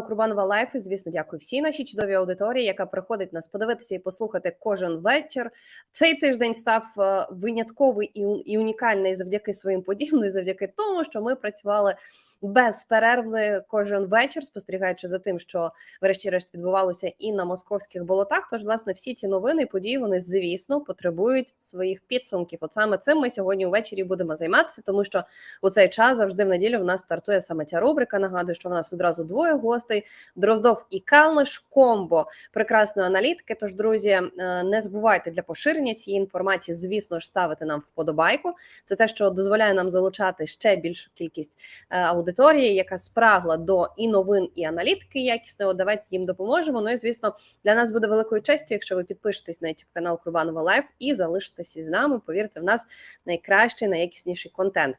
Курбанова Лайф. І, звісно, дякую всій нашій чудовій аудиторії, яка приходить нас подивитися і послухати кожен вечір. Цей тиждень став е, винятковий і, унікальний завдяки своїм подіям, і завдяки тому, що ми працювали безперервно кожен вечір, спостерігаючи за тим, що врешті-решт відбувалося і на московських болотах. Тож, власне, всі ці новини події вони, звісно, потребують своїх підсумків. От саме цим ми сьогодні ввечері будемо займатися, тому що у цей час завжди в неділю в нас стартує саме ця рубрика. Нагадую, що в нас одразу двоє гостей: Дроздов і Калниш комбо прекрасної аналітики. Тож, друзі, е, не забувайте для поширення цієї інформації, звісно ж, ставити нам вподобайку. Це те, що дозволяє нам залучати ще більшу кількість е, аудиторії, яка спрагла до і новин, і аналітики якісної. От Давайте їм допоможемо. Ну і звісно, для нас буде великою честю, якщо ви підпишетесь на youtube канал Курбанова Лайф і залишитесь із нами. Повірте, в нас найкращий, найякісніший контент.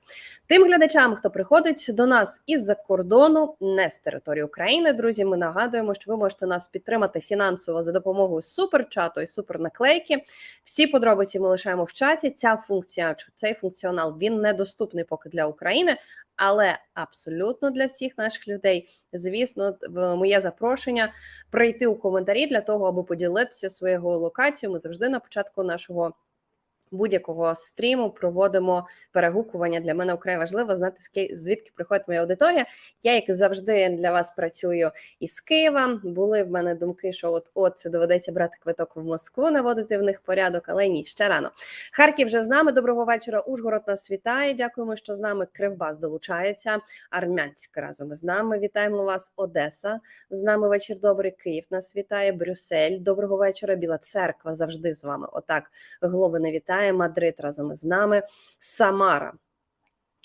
Тим глядачам, хто приходить до нас із-за кордону, не з території України, друзі, ми нагадуємо, що ви можете нас підтримати фінансово за допомогою суперчату і супернаклейки. Всі подробиці ми лишаємо в чаті. Ця функція, цей функціонал він недоступний поки для України. Але абсолютно для всіх наших людей, звісно, моє запрошення прийти у коментарі для того, аби поділитися своєю локацією. Ми завжди на початку нашого будь-якого стріму проводимо перегукування. Для мене вкрай важливо знати, звідки приходить моя аудиторія. Я, як завжди, для вас працюю із Києва. Були в мене думки, що от от це доведеться брати квиток в Москву, наводити в них порядок, але ні, ще рано. Харків вже з нами. Доброго вечора. Ужгород нас вітає. Дякуємо, що з нами Кривбас долучається. Армянськ разом із нами. Вітаємо вас, Одеса. З нами вечір добрий. Київ нас вітає. Брюссель. Доброго вечора. Біла церква завжди з вами. Отак Глобина вітає. Мадрид разом із нами. Самара.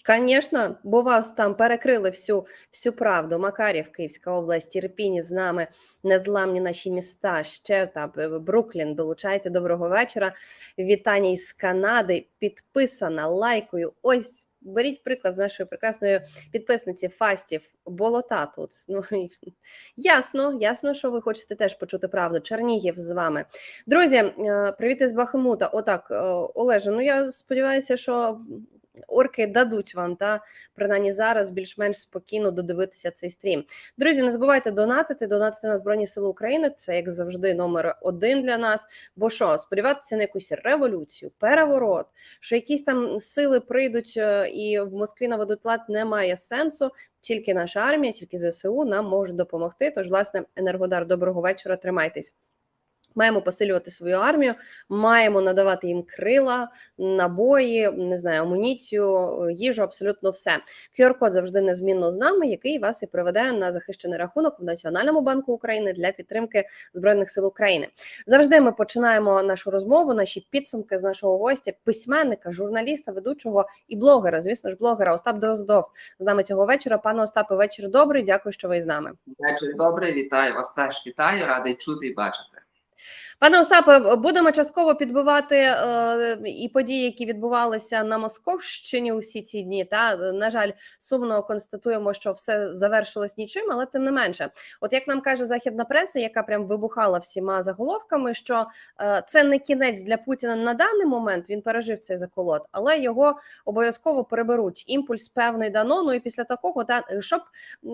Звісно, бо вас там перекрили всю всю правду. Макарів, Київська область, Ірпіні з нами, незламні наші міста. Ще там е, Бруклін. долучається. доброго вечора. Вітання із Канади. Підписана лайкою. Ось. Беріть приклад з нашої прекрасної підписниці Фастів Болота тут. Ну ясно, ясно, що ви хочете теж почути правду. Чернігів з вами. Друзі, е, привіт із Бахмута. Отак, е, Олеже, ну я сподіваюся, що орки дадуть вам та принаймні зараз більш-менш спокійно додивитися цей стрім. Друзі, не забувайте донатити, донатити на Збройні Сили України. Це як завжди номер один для нас. Бо що, сподіватися на якусь революцію, переворот, що якісь там сили прийдуть е, і в Москві наведуть лад, немає сенсу. Тільки наша армія, тільки ЗСУ нам можуть допомогти. Тож, власне, енергодар, доброго вечора. Тримайтесь. Маємо посилювати свою армію, маємо надавати їм крила, набої, не знаю, амуніцію, їжу, абсолютно все. QR-код завжди незмінно з нами, який вас і приведе на захищений рахунок в Національному банку України для підтримки збройних сил України. Завжди ми починаємо нашу розмову, наші підсумки з нашого гостя, письменника, журналіста, ведучого і блогера. Звісно ж, блогера Остап Дроздов з нами цього вечора. Пане Остапе, вечір добрий. Дякую, що ви з нами. Вечір добрий, вітаю вас теж вітаю, радий чути і бачити. Пане Остапе, будемо частково підбивати е, і події, які відбувалися на Московщині усі ці дні. Та на жаль, сумно констатуємо, що все завершилось нічим, але тим не менше, от як нам каже західна преса, яка прям вибухала всіма заголовками, що е, це не кінець для Путіна на даний момент. Він пережив цей заколот, але його обов'язково переберуть. Імпульс певний дано. Ну і після такого та щоб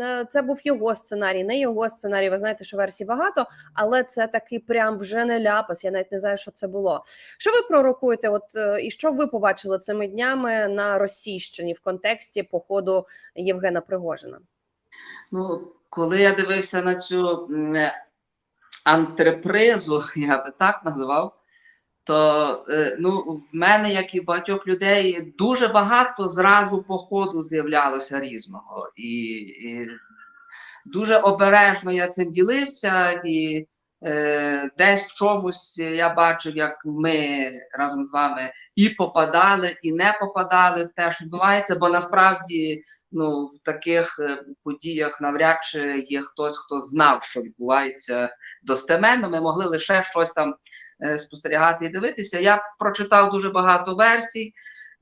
е, це був його сценарій, не його сценарій. Ви знаєте, що версій багато, але це такий прям вже не ляпас. Я навіть не знаю, що це було. Що ви пророкуєте? От е, і що ви побачили цими днями на Російщині в контексті походу Євгена Пригожина? Ну, коли я дивився на цю м, антрепризу, я би так назвав, то е, ну, в мене, як і в багатьох людей, дуже багато зразу по ходу з'являлося різного. І, і дуже обережно я цим ділився, і е, десь в чомусь я бачив, як ми разом з вами і попадали, і не попадали в те, що відбувається, бо насправді ну, в таких е, подіях навряд чи є хтось, хто знав, що відбувається достеменно. Ми могли лише щось там е, спостерігати і дивитися. Я прочитав дуже багато версій.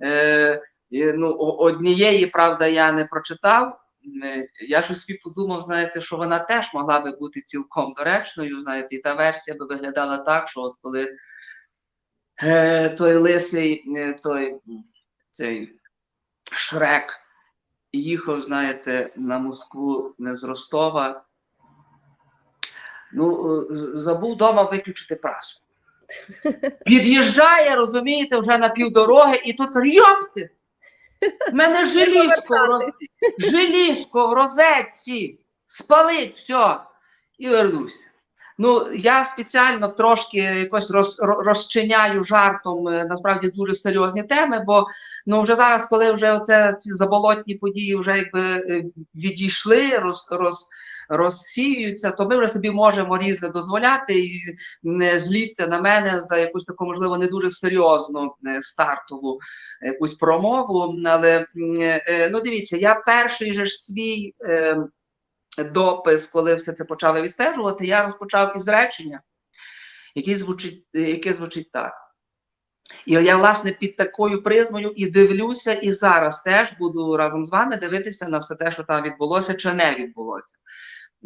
Е, ну, однієї, правда, я не прочитав. Я щось собі подумав, знаєте, що вона теж могла би бути цілком доречною. Знаєте, і та версія би виглядала так, що от коли е, той лисий, е, той цей Шрек їхав, знаєте, на Москву не з Ростова, Ну, е, забув вдома виключити прасу. Під'їжджає, розумієте, вже на півдороги, і тут каже: Йопти! В мене желізко, желізко в розетці, спалить все. І вернуся. Ну, я спеціально трошки якось роз, розчиняю жартом е, насправді дуже серйозні теми, бо ну вже зараз, коли вже оце ці заболотні події вже якби е, відійшли, роз, роз, розсіюються, то ми вже собі можемо різне дозволяти і не зліться на мене за якусь таку, можливо, не дуже серйозну е, стартову якусь промову. Але е, ну дивіться, я перший же ж свій. Е, допис, коли все це почав відстежувати, я розпочав із речення, яке звучить, яке звучить так. І я, власне, під такою призмою і дивлюся, і зараз теж буду разом з вами дивитися на все те, що там відбулося чи не відбулося.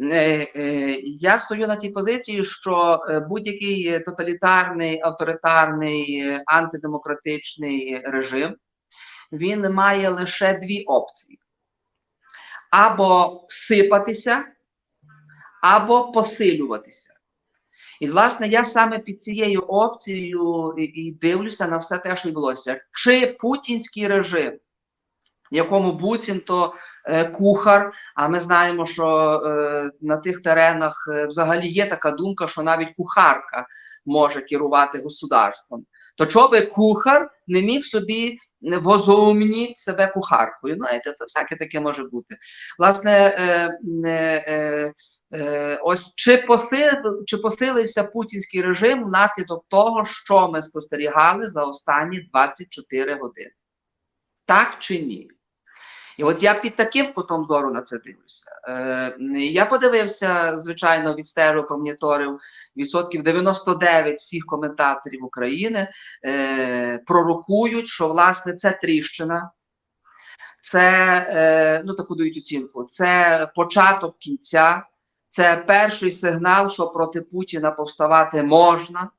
Е, е, Я стою на тій позиції, що е, будь-який тоталітарний, авторитарний, антидемократичний режим він має лише дві опції або сипатися, або посилюватися. І, власне, я саме під цією опцією і дивлюся на все те, що відбулося. Чи путінський режим, якому буцімто е, кухар, а ми знаємо, що е, на тих теренах е, взагалі є така думка, що навіть кухарка може керувати государством. То чого би кухар не міг собі возоумніть себе кухаркою? Знаєте, то всяке таке може бути. Власне, е, е, е, е, ось чи, посил, чи посилився путінський режим внаслідок того, що ми спостерігали за останні 24 години? Так чи ні? І от я під таким кутом зору на це дивлюся. Е, я подивився, звичайно, відстежив, промоніторив відсотків 99 всіх коментаторів України е, пророкують, що власне це тріщина, це е, ну таку дають оцінку, це початок кінця, це перший сигнал, що проти Путіна повставати можна.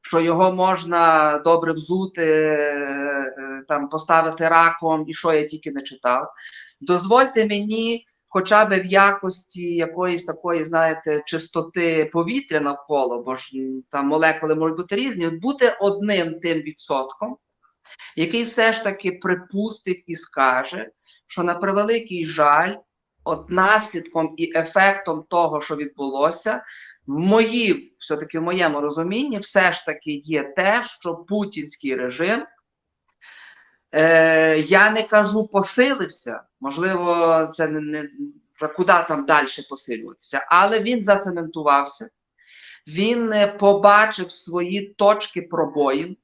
Що його можна добре взути, е, там поставити раком, і що я тільки не читав. Дозвольте мені, хоча б в якості якоїсь такої, знаєте, чистоти повітря навколо, бо ж там молекули можуть бути різні, от бути одним тим відсотком, який все ж таки припустить і скаже, що на превеликий жаль, от наслідком і ефектом того, що відбулося, в мої, все-таки в моєму розумінні, все ж таки є те, що путінський режим, е, я не кажу посилився, можливо, це не, не куди там далі посилюватися, але він зацементувався, він е, побачив свої точки пробоїн,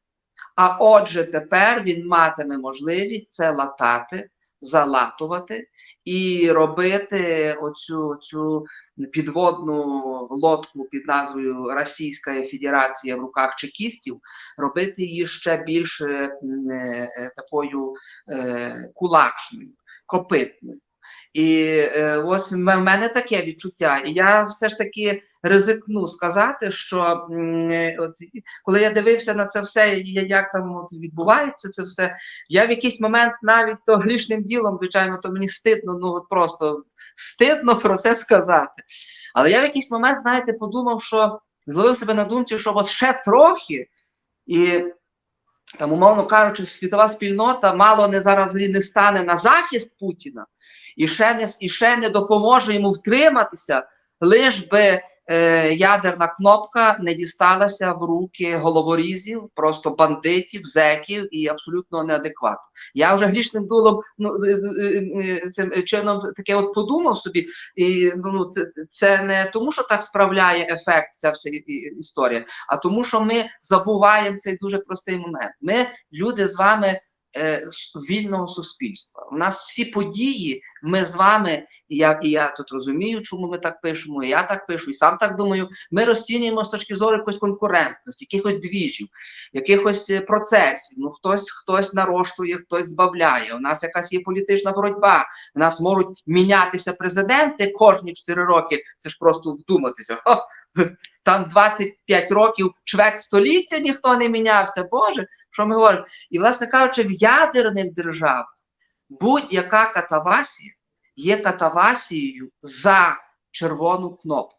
а отже, тепер він матиме можливість це латати, залатувати і робити оцю цю підводну лодку під назвою Російська Федерація в руках чекістів, робити її ще більш е, такою е, кулачною, копитною. І е, ось в мене таке відчуття. І я все ж таки ризикну сказати, що е, от, коли я дивився на це все, як там от відбувається це все, я в якийсь момент навіть то грішним ділом, звичайно, то мені стидно, ну от просто стидно про це сказати. Але я в якийсь момент, знаєте, подумав, що зловив себе на думці, що от ще трохи, і там, умовно кажучи, світова спільнота мало не зараз не стане на захист Путіна і ще не, і ще не допоможе йому втриматися, лиш би е, ядерна кнопка не дісталася в руки головорізів, просто бандитів, зеків і абсолютно неадекватно. Я вже грішним дулом ну, е, е, е, цим чином таке от подумав собі, і ну, це, це не тому, що так справляє ефект ця вся історія, а тому, що ми забуваємо цей дуже простий момент. Ми, люди з вами е, вільного суспільства. У нас всі події, ми з вами, і я, і я тут розумію, чому ми так пишемо, і я так пишу, і сам так думаю. Ми розцінюємо з точки зору якоїсь конкурентності, якихось двіжів, якихось е, процесів. Ну хтось хтось нарощує, хтось збавляє. У нас якась є політична боротьба. У нас можуть мінятися президенти кожні 4 роки. Це ж просто вдуматися. Там 25 років, чверть століття ніхто не мінявся. Боже, що ми говоримо? І, власне кажучи, в ядерних державах будь-яка катавасія є катавасією за червону кнопку.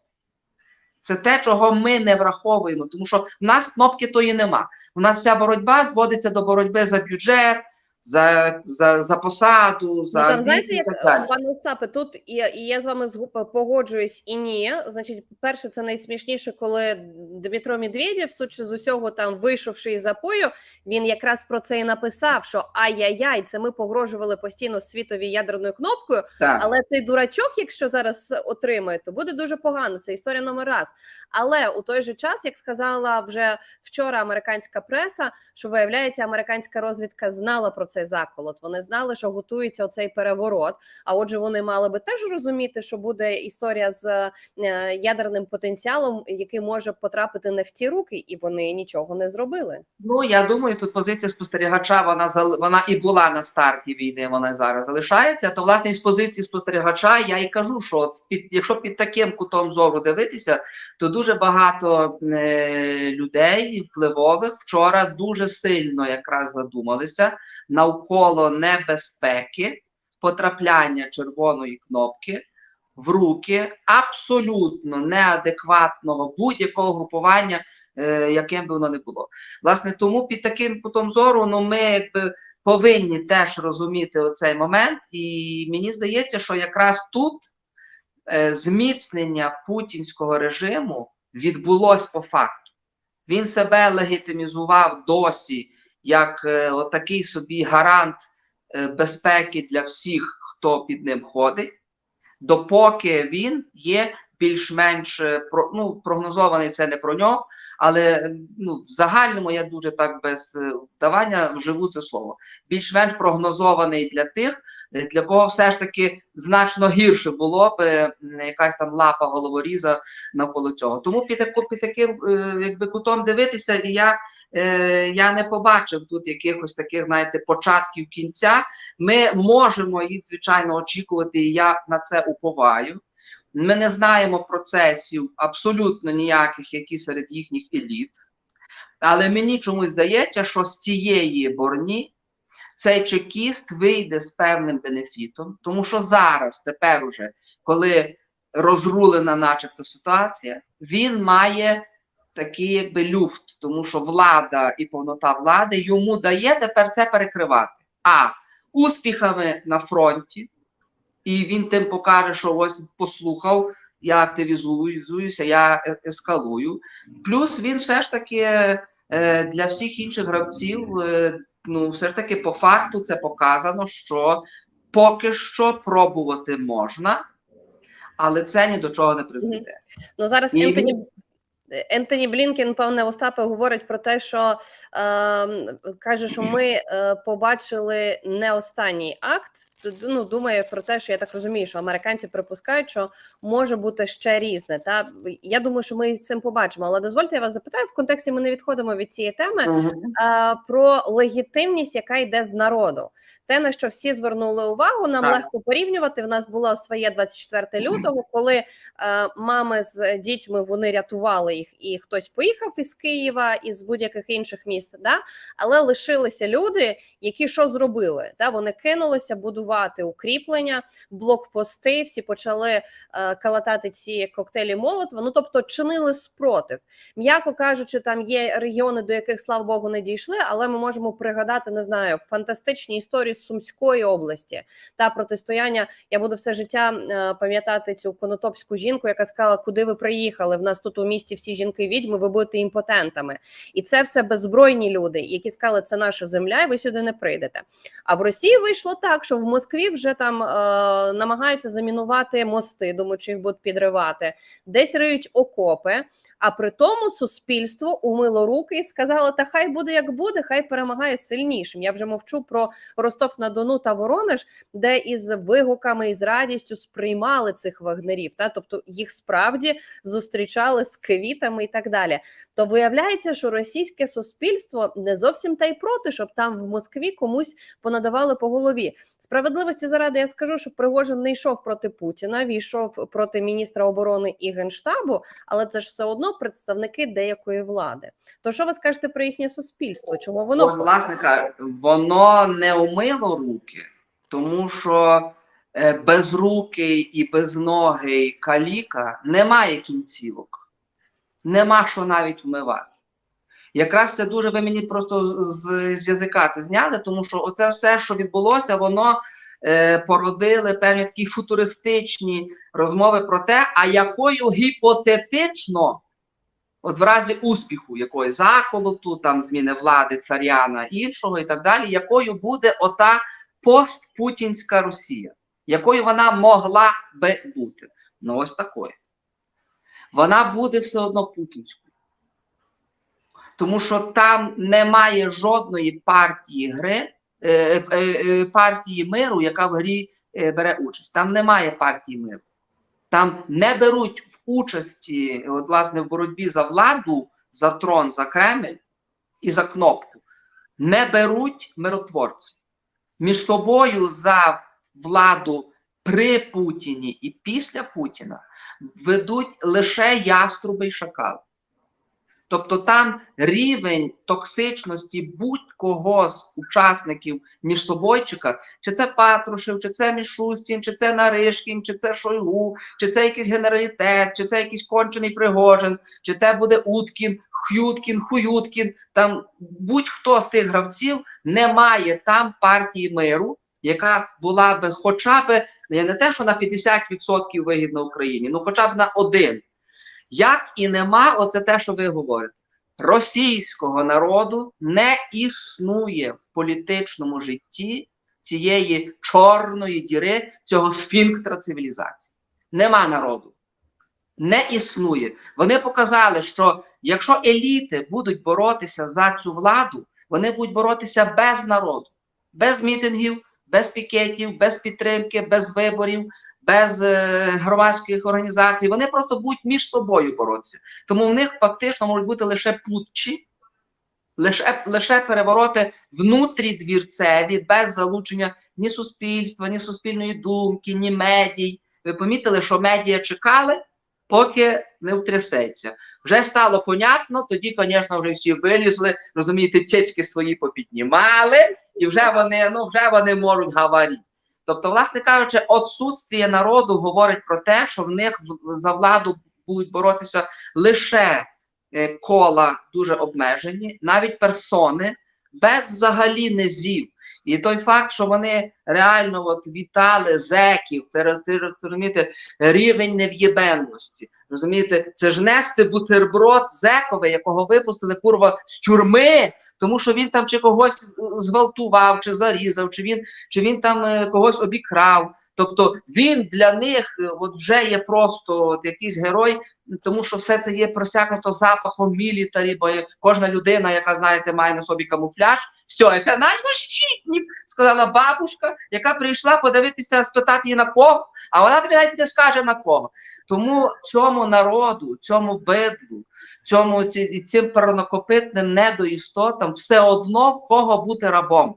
Це те, чого ми не враховуємо, тому що в нас кнопки тої нема. У нас вся боротьба зводиться до боротьби за бюджет, за, за, за посаду, за Ну, там, знаєте, і як так далі. пане Остапе, тут і, і я з вами погоджуюсь і ні. Значить, перше, це найсмішніше, коли Дмитро Медведєв, судячи з усього, там вийшовши із запою, він якраз про це і написав: що ай-яй-яй, це ми погрожували постійно світові ядерною кнопкою. Так. Але цей дурачок, якщо зараз отримає, то буде дуже погано. Це історія номер раз. Але у той же час, як сказала вже вчора американська преса, що виявляється, американська розвідка знала про цей заколот. Вони знали, що готується оцей переворот. А отже, вони мали би теж розуміти, що буде історія з е, ядерним потенціалом, який може потрапити не в ті руки, і вони нічого не зробили. Ну я думаю, тут позиція спостерігача вона вона і була на старті війни. Вона зараз залишається. То власне із позиції спостерігача я і кажу, що під, якщо під таким кутом зору дивитися, то дуже багато е, людей впливових вчора дуже сильно якраз задумалися навколо небезпеки потрапляння червоної кнопки в руки абсолютно неадекватного будь-якого групування, е, яким би воно не було. Власне, тому під таким кутом зору ну, ми повинні теж розуміти оцей момент, і мені здається, що якраз тут е, зміцнення путінського режиму відбулось по факту. Він себе легітимізував досі як такий собі гарант е, безпеки для всіх, хто під ним ходить, допоки він є більш-менш е, ну, прогнозований це не про нього, але ну, в загальному я дуже так без е, вдавання вживу це слово. Більш-менш прогнозований для тих, е, для кого все ж таки значно гірше було б е, якась там лапа головоріза навколо цього. Тому під, під таким якби кутом дивитися, і я, я не побачив тут якихось таких, знаєте, початків кінця. Ми можемо їх, звичайно, очікувати, і я на це уповаю. Ми не знаємо процесів абсолютно ніяких, які серед їхніх еліт. Але мені чомусь здається, що з цієї борні цей чекіст вийде з певним бенефітом, тому що зараз, тепер уже, коли розрулена, начебто, ситуація, він має такий якби люфт, тому що влада і повнота влади йому дає тепер це перекривати. А успіхами на фронті, і він тим покаже, що ось послухав, я активізуюся, я е- ескалую. Плюс він все ж таки е, для всіх інших гравців, е, ну, все ж таки, по факту це показано, що поки що пробувати можна, але це ні до чого не призведе. Ну зараз І Ентоні. він- Ентоні Блінкен, певне, Остапе говорить про те, що е, каже, що ми е, побачили не останній акт. Ну, думає про те, що я так розумію, що американці припускають, що може бути ще різне. Та я думаю, що ми з цим побачимо. Але дозвольте, я вас запитаю в контексті. Ми не відходимо від цієї теми е, про легітимність, яка йде з народу. Те, на що всі звернули увагу, нам Так. легко порівнювати. В нас було своє 24 лютого, коли е, мами з дітьми вони рятували їх, і хтось поїхав із Києва із будь-яких інших міст. Да? Але лишилися люди, які що зробили? Да? Вони кинулися будувати укріплення, блокпости. Всі почали е, калатати ці коктейлі Молотова. Ну тобто чинили спротив. М'яко кажучи, там є регіони, до яких слава Богу не дійшли, але ми можемо пригадати, не знаю, фантастичні історії Сумської області та протистояння. Я буду все життя е, пам'ятати цю конотопську жінку, яка сказала, куди ви приїхали. В нас тут у місті всі жінки відьми, ви будете імпотентами. І це все беззбройні люди, які сказали, це наша земля, і ви сюди не прийдете. А в Росії вийшло так, що в Москві вже там е, намагаються замінувати мости, думаю, чи їх будуть підривати, десь риють окопи. А при тому суспільство умило руки і сказало: та хай буде як буде, хай перемагає сильнішим. Я вже мовчу про Ростов на Дону та Воронеж, де із вигуками і з радістю сприймали цих вагнерів. Та тобто їх справді зустрічали з квітами і так далі. То виявляється, що російське суспільство не зовсім та й проти, щоб там в Москві комусь понадавали по голові. Справедливості заради я скажу, що Пригожин не йшов проти Путіна, війшов проти міністра оборони і генштабу, але це ж все одно представники деякої влади. То що ви скажете про їхнє суспільство? Чому воно власне воно не умило руки, тому що е, безрукий і безногий каліка не має кінцівок. Нема що навіть вмивати. Якраз це дуже ви мені просто з, з язика це зняли, тому що оце все, що відбулося, воно е, породили певні такі футуристичні розмови про те, а якою гіпотетично, от в разі успіху якоїсь заколоту, там зміни влади, царяна іншого і так далі, якою буде ота постпутінська Росія, якою вона могла би бути. Ну, ось такою. Вона буде все одно путінською. Тому що там немає жодної партії гри, е, е, е, партії миру, яка в грі е, бере участь. Там немає партії миру. Там не беруть в участі, от, власне, в боротьбі за владу, за трон, за Кремль і за кнопку. Не беруть миротворці. Між собою за владу при Путіні і після Путіна ведуть лише яструби й шакали. Тобто там рівень токсичності будь-кого з учасників між собойчика, чи це Патрушев, чи це Мішустін, чи це Наришкін, чи це Шойгу, чи це якийсь генералітет, чи це якийсь кончений Пригожин, чи це буде Уткін, Хюткін, Хуюткін. Там будь-хто з тих гравців не має там партії миру, яка була би хоча б не те, що на 50% вигідна Україні, ну хоча б на один. Як і нема, оце те, що ви говорите, російського народу не існує в політичному житті цієї чорної діри, цього сфінктера цивілізації. Нема народу. Не існує. Вони показали, що якщо еліти будуть боротися за цю владу, вони будуть боротися без народу, без мітингів, без пікетів, без підтримки, без виборів, без е, громадських організацій, вони просто будуть між собою боротися. Тому в них фактично можуть бути лише путчі, лише, лише перевороти внутрідвірцеві, без залучення ні суспільства, ні суспільної думки, ні медій. Ви помітили, що медіа чекали, поки не втрясеться. Вже стало понятно, тоді, звісно, вже всі вилізли, розумієте, цицьки свої попіднімали, і вже вони, ну, вже вони можуть говорити. Тобто, власне кажучи, отсутствие народу говорить про те, що в них за владу будуть боротися лише е, кола дуже обмежені, навіть персони, без взагалі низів. І той факт, що вони реально от вітали зеків, це, це розумієте, рівень нев'єбенності. Розумієте, це ж нести бутерброд зековий, якого випустили курва з тюрми, тому що він там чи когось зґвалтував, чи зарізав, чи він чи він там е, когось обікрав. Тобто він для них е, от вже є просто от якийсь герой, тому що все це є просякнуто запахом мілітарі, бо кожна людина, яка знаєте, має на собі камуфляж, все, защитник, сказала бабушка, яка прийшла подивитися, спитати її на кого, а вона тобі навіть не скаже на кого. Тому цьому народу, цьому бидлу, цьому цим паранокопитним недоістотам все одно в кого бути рабом.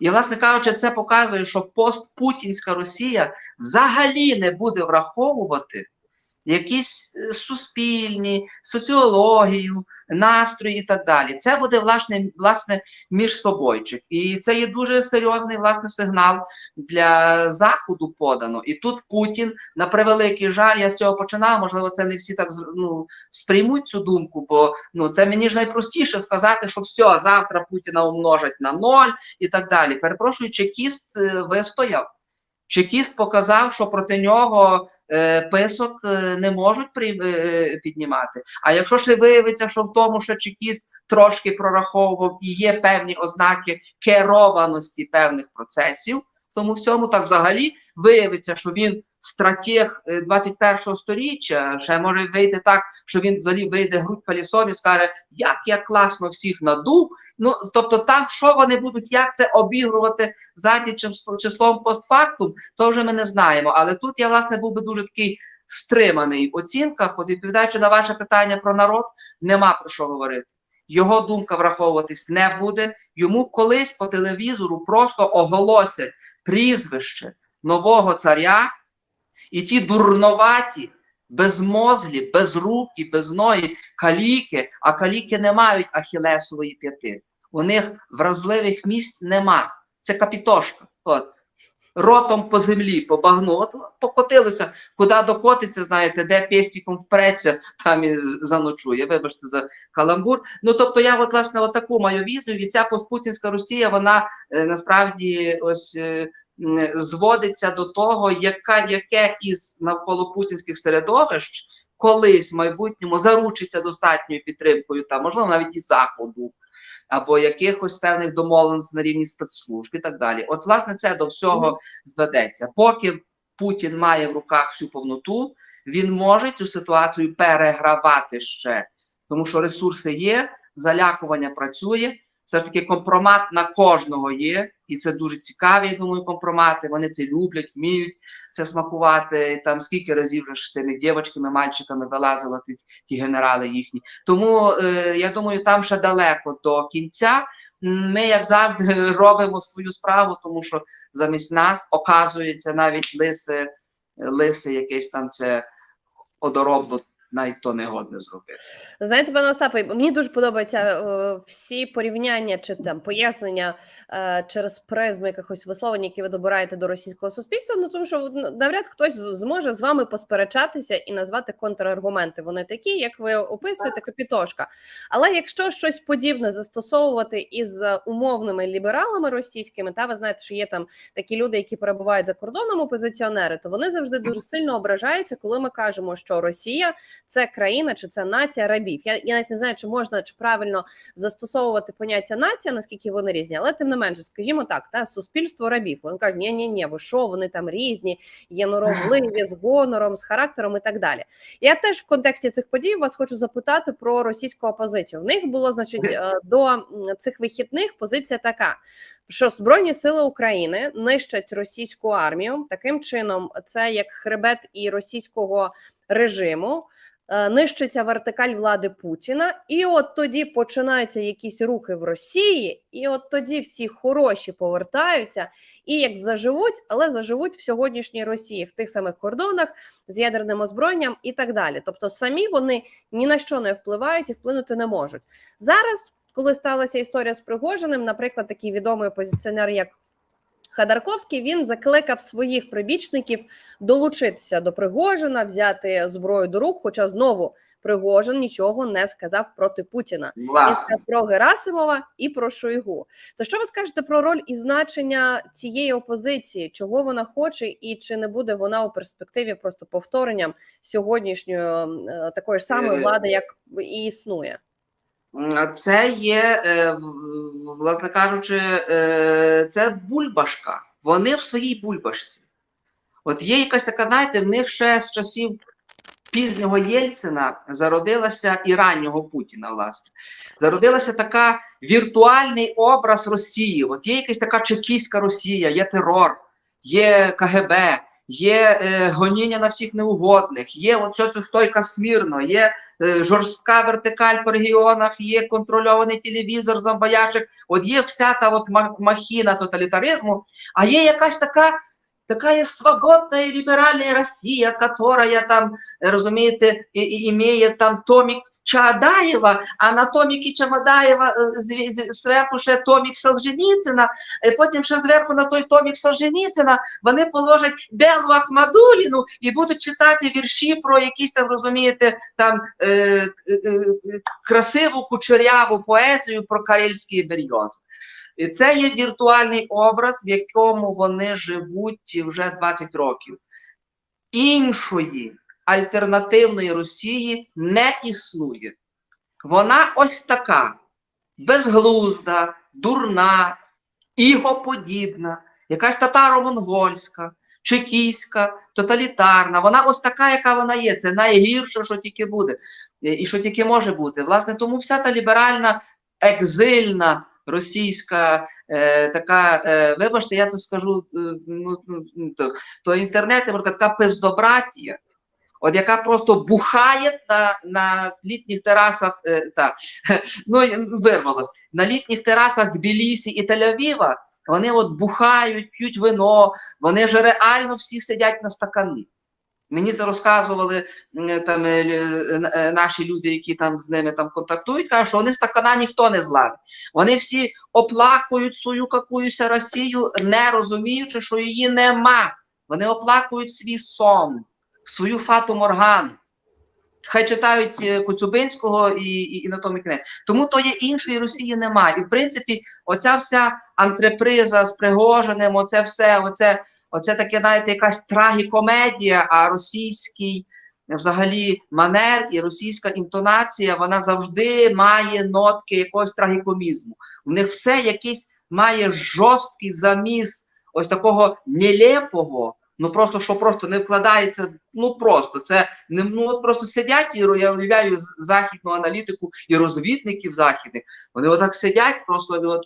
І, власне кажучи, це показує, що постпутінська Росія взагалі не буде враховувати якісь суспільні, соціологію, настрої і так далі. Це буде власне, власне між собойчик. І це є дуже серйозний власне сигнал для Заходу подано. І тут Путін, на превеликий жаль, я з цього починав. Можливо, це не всі так ну, сприймуть цю думку, бо ну це мені ж найпростіше сказати, що все, завтра Путіна умножать на ноль і так далі. Перепрошую, чекіст е, вистояв. Чекіст показав, що проти нього е, писок е, не можуть при, е, піднімати. А якщо ще виявиться, що в тому, що чекіст трошки прораховував і є певні ознаки керованості певних процесів, в тому всьому так взагалі виявиться, що він стратег 21-го сторіччя, ще може вийти так, що він взагалі вийде грудь колісом і скаже, як я класно всіх надув. Ну, тобто, там, що вони будуть, як це обігрувати заднім числом постфактум, то вже ми не знаємо. Але тут я, власне, був би дуже такий стриманий в оцінках. От відповідаючи на ваше питання про народ, нема про що говорити. Його думка враховуватись не буде. Йому колись по телевізору просто оголосять прізвище нового царя, і ті дурноваті, безмозглі, безрукі, безної каліки, а каліки не мають ахілесової п'яти. У них вразливих місць нема. Це капітошка. От. ротом по землі, по багну. От покотилося, куди докотиться, знаєте, де пестиком впреться, там і заночує. Вибачте за каламбур. Ну тобто, я от власне отаку маю візію, і ця постпутінська Росія, вона е, насправді ось. е, Зводиться до того, яка яке із навколопутінських середовищ колись в майбутньому заручиться достатньою підтримкою, та можливо навіть і заходу, або якихось певних домовленостей на рівні спецслужб і так далі. От, власне, це до всього зведеться. Поки Путін має в руках всю повноту, він може цю ситуацію перегравати ще, тому що ресурси є, залякування працює. Все ж таки, компромат на кожного є, і це дуже цікаві, я думаю, компромати. Вони це люблять, вміють це смакувати. Там скільки разів вже ж тими дівчатками, мальчиками вилазили ті, ті генерали їхні. Тому е, я думаю, там ще далеко до кінця. Ми, як завжди, робимо свою справу, тому що замість нас оказується навіть лисе, лисе якесь там це одоробло, навіть то не годне зробити. Знаєте, пане Остапе, мені дуже подобаються е, всі порівняння чи там пояснення е, через призму якихось висловлень, які ви добираєте до російського суспільства. Ну тому що ну, навряд хтось зможе з вами посперечатися і назвати контраргументи. Вони такі, як ви описуєте, капітошка. Але якщо щось подібне застосовувати із умовними лібералами російськими, та ви знаєте, що є там такі люди, які перебувають за кордоном, опозиціонери, то вони завжди дуже сильно ображаються, коли ми кажемо, що Росія це країна чи це нація рабів. Я, я навіть не знаю, чи можна чи правильно застосовувати поняття нація, наскільки вони різні, але тим не менше, скажімо так, та суспільство рабів. Вони кажуть, ні, ні, ні, ви що, вони там різні, є норовливі з гонором, з характером і так далі. Я теж в контексті цих подій вас хочу запитати про російську опозицію. В них було, значить, е, до цих вихідних позиція така. Що Збройні сили України нищать російську армію таким чином, це як хребет і російського режиму, нищиться вертикаль влади Путіна, і от тоді починаються якісь рухи в Росії, і от тоді всі хороші повертаються і як заживуть, але заживуть в сьогоднішній Росії в тих самих кордонах з ядерним озброєнням і так далі. Тобто, самі вони ні на що не впливають і вплинути не можуть зараз. Коли сталася історія з Пригожиним, наприклад, такий відомий опозиціонер, як Ходорковський, він закликав своїх прибічників долучитися до Пригожина, взяти зброю до рук. Хоча знову Пригожин нічого не сказав проти Путіна. Він Власне. сказав про Герасимова і про Шойгу. То що ви скажете про роль і значення цієї опозиції? Чого вона хоче, і чи не буде вона у перспективі просто повторенням сьогоднішньої е, такої ж самої Е. влади, як і існує? Це є, е, власне кажучи, е, це бульбашка. Вони в своїй бульбашці. От є якась така, знаєте, в них ще з часів пізнього Єльцина зародилася і раннього Путіна, власне. Зародилася така віртуальний образ Росії. От є якась така чекістська Росія, є терор, є КГБ, є е, гоніння на всіх неугодних, є оце це стойка смірно, є е, жорстка вертикаль по регіонах, є контрольований телевізор, зомбояшек, от є вся та от ма- махіна тоталітаризму, а є якась така. Такая свободная либеральная Россия, которая там, э, разумеете, имеет там томик Чаадаєва, а на томіки Чамадаєва з- зверху ще томік Солженіцина, потім ще зверху на той томік Солженіцина вони положать Беллу Ахмадуліну і будуть читати вірші про якісь там, розумієте, там е, е, красиву кучеряву поезію про карельський берйоз. І це є віртуальний образ, в якому вони живуть вже 20 років. Іншої альтернативної Росії не існує. Вона ось така безглузда, дурна, ігоподібна, якась татаро-монгольська, чекійська, тоталітарна. Вона ось така, яка вона є. Це найгірше, що тільки буде, і що тільки може бути. Власне, тому вся та ліберальна, екзильна російська е, така, е, вибачте, я це скажу, е, ну, ну, то, то інтернет, можу така пиздобратія. От яка просто бухає на, на літніх терасах, е, так, ну і вирвалось, на літніх терасах Тбілісі і Тель-Авіва, вони от бухають, п'ють вино, вони ж реально всі сидять на стакані. Мені це розказували там е, лю- е, наші люди, які там з ними там контактують, кажуть, що вони стакана ніхто не зладить. Вони всі оплакують свою какуюся Росію, не розуміючи, що її нема. Вони оплакують свій сон, свою фату Моргану. Хай читають е, Коцюбинського і, і, і на тому і кінець. Тому то є іншої Росії немає. І в принципі, оця вся антреприза з Пригожиним, оце все, оце, оце таке, знаєте, якась трагікомедія, а російський взагалі манер і російська інтонація, вона завжди має нотки якогось трагікомізму. У них все якийсь має жорсткий заміс ось такого нелепого, ну просто що просто не вкладається. Ну просто це не ну от просто сидять і я уявляю західну аналітику і розвідників західних. Вони отак сидять, просто от,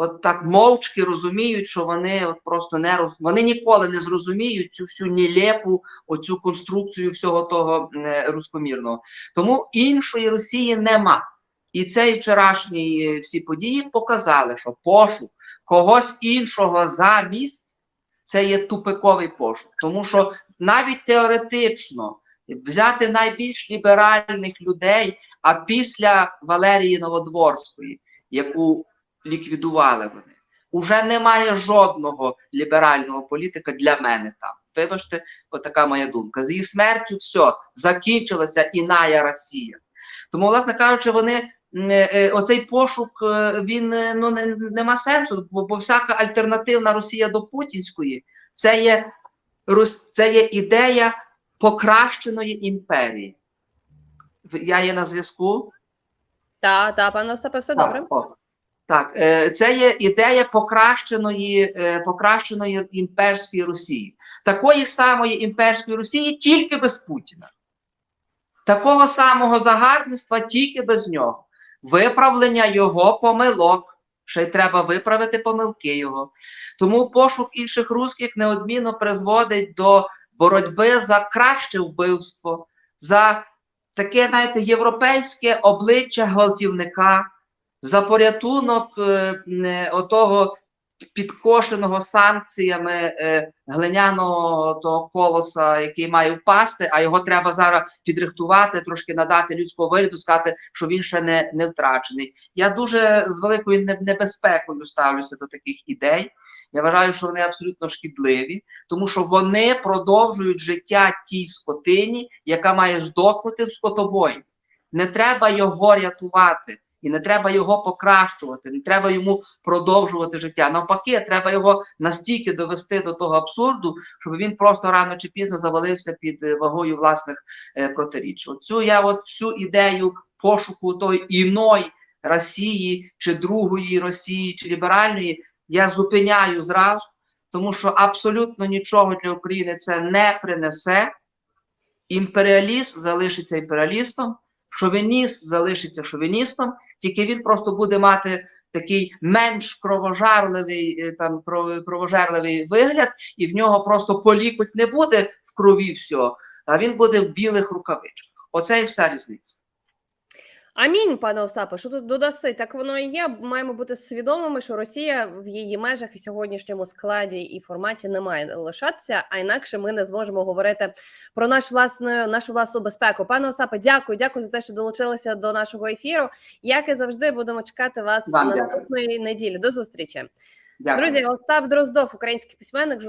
от так мовчки розуміють, що вони от просто не роз вони ніколи не зрозуміють цю всю нелепу оцю конструкцію всього того е, рускомірного. Тому іншої Росії нема. І цей вчорашні е, всі події показали, що пошук когось іншого замість це є тупиковий пошук. Тому що навіть теоретично взяти найбільш ліберальних людей, а після Валерії Новодворської, яку ліквідували вони, уже немає жодного ліберального політика для мене там. Вибачте, отака моя думка. З її смертю все, закінчилася іная Росія. Тому, власне кажучи, вони е, е, оцей пошук е, він ну не, нема сенсу, бо, бо всяка альтернативна Росія до путінської це є це є ідея покращеної імперії. Я є на зв'язку. Та, та, пане Остапе, все Так, добре. о. Так, е, це є ідея покращеної, е, покращеної імперської Росії. Такої самої імперської Росії, тільки без Путіна. Такого самого загарбництва тільки без нього. Виправлення його помилок. Ще й треба виправити помилки його. Тому пошук інших русських неодмінно призводить до боротьби за краще вбивство, за таке, знаєте, європейське обличчя гвалтівника, за порятунок е, е, отого підкошеного санкціями е, глиняного того колоса, який має впасти, а його треба зараз підрихтувати, трошки надати людського вигляду, сказати, що він ще не, не втрачений. Я дуже з великою небезпекою ставлюся до таких ідей. Я вважаю, що вони абсолютно шкідливі, тому що вони продовжують життя тій скотині, яка має здохнути в скотобої. Не треба його рятувати. І не треба його покращувати, не треба йому продовжувати життя. Навпаки, треба його настільки довести до того абсурду, щоб він просто рано чи пізно завалився під е, вагою власних е, протиріч. Оцю я от всю ідею пошуку тої іної Росії, чи другої Росії, чи ліберальної, я зупиняю зразу, тому що абсолютно нічого для України це не принесе. Імперіаліст залишиться імперіалістом, шовініст залишиться шовіністом, тільки він просто буде мати такий менш кровожарливий е, там кров- кровожерливий вигляд, і в нього просто полікоть не буде в крові всього, а він буде в білих рукавичках. Оце і вся різниця. Амінь, пане Остапе, що тут додаси? Так воно і є. Маємо бути свідомими, що Росія в її межах і сьогоднішньому складі і форматі не має лишатися, а інакше ми не зможемо говорити про наш власну, нашу власну безпеку. Пане Остапе, дякую, дякую за те, що долучилися до нашого ефіру. Як і завжди, будемо чекати вас Вам дякую. наступної неділі. До зустрічі, Дякую. друзі. Остап Дроздов, український письменник.